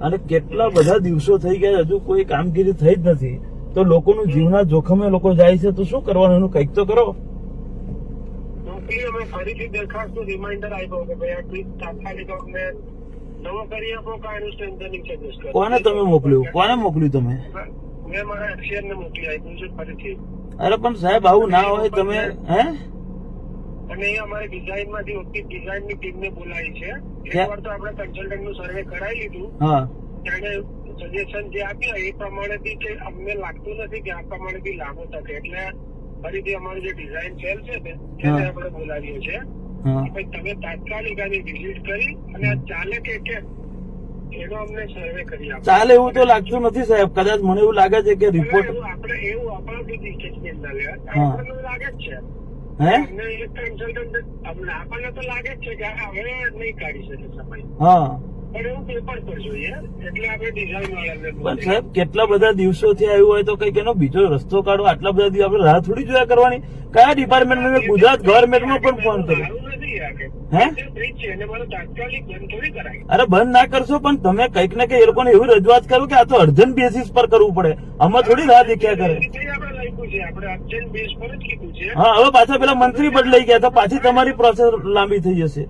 અને કેટલા બધા દિવસો થઈ ગયા હજુ કોઈ કામગીરી થઈ જ નથી. તો લોકોનું જીવના જોખમે લોકો જાય છે તો શું કરવાનું? એનું કંઈક તો કરો. અમે ફરીથી દરખાસ્તનું રિમાઇન્ડર આપ્યો કે ભાઈ આ ટ્વીટ તાત્કાલિક અમને નવો કરી આપો કે સ્ટ્રેન્થનિંગ ચાર્જીસ કરો કોને તમે મોકલ્યું? કોને મોકલ્યું તમે? મેં મારા એફસીઆર ને મોકલી આપ્યું છે ફરીથી. અરે પણ સાહેબ આવું ના હોય તમે હે? અને એ અમારે ડિઝાઇનમાંથી ઓછી ડિઝાઇનની ટીમ ને બોલાવી છે? એકવાર તો આપણે કન્સલ્ટન્ટનું સર્વે કરાવી લીધું. તેને સજેશન જે આપ્યા એ પ્રમાણે બી કે અમને લાગતું નથી કે આ પ્રમાણે બી લાગુ થશે. એટલે ફરીથી અમારું જે ડિઝાઇન સેલ છે ને એને આપણે બોલાવીએ છે તમે તાત્કાલિક આની વિઝિટ કરી અને આ ચાલે કે કેમ? એનો અમને સર્વે કરી આપો. ચાલે એવું તો લાગતું નથી સાહેબ. કદાચ મને એવું લાગે છે કે રિપોર્ટ આપણે એવું. આપણને લાગે જ છે. હે? કન્સલ્ટન્ટ આપણને તો લાગે જ છે કે હવે નહીં કાઢી શકે સમય. હા. સાહેબ કેટલા બધા દિવસોથી આવ્યું હોય તો કંઈક એનો બીજો રસ્તો કાઢો. આટલા બધા દિવસ આપણે રાહ થોડી જોયા કરવાની. કયા ડિપાર્ટમેન્ટ મેં ગુજરાત ગવર્મેન્ટમાં પણ ફોન કર્યો. અરે બંધ ના કરશો પણ તમે કંઈક ને કંઈક એ લોકોને એવી રજૂઆત કરો કે આ તો અર્જન્ટ બેસિસ પર કરવું પડે. આમાં થોડી રાહ દેખ્યા કરે. હા હવે પાછા પેલા મંત્રી બદલાઈ ગયા તો પાછી તમારી પ્રોસેસ લાંબી થઈ જશે.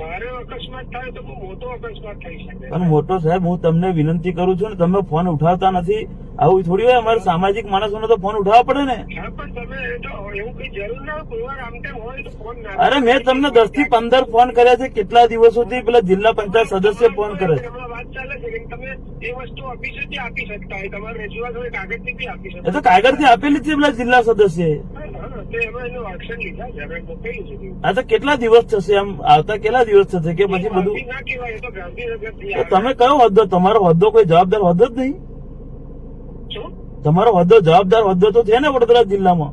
મારે અકસ્માત થાય તો બહુ મોટો અકસ્માત થઈ શકે. પણ મોટો સાહેબ હું તમને વિનંતી કરું છું ને તમે ફોન ઉઠાવતા નથી. આવું થોડી હોય અમારે સામાજિક માણસોને તો ફોન ઉઠાવવા પડે ને. અરે મેં તમને દસથી પંદર ફોન કર્યા છે કેટલા દિવસોથી પેલા જિલ્લા પંચાયત સદસ્ય ફોન કરે છે? કાગળ કાગળથી આપેલી છે પેલા જિલ્લા સદસ્ય હા, તો કેટલા દિવસ થશે આમ આવતા કેટલા દિવસ થશે કે પછી બધું. તમે કયો હોદ્દો? તમારો હોદ્દો કોઈ જવાબદાર હોદ્દો જ નહીં? તમારો હોદ્દો જવાબદાર હોદ્દો તો છે ને વડોદરા જિલ્લામાં.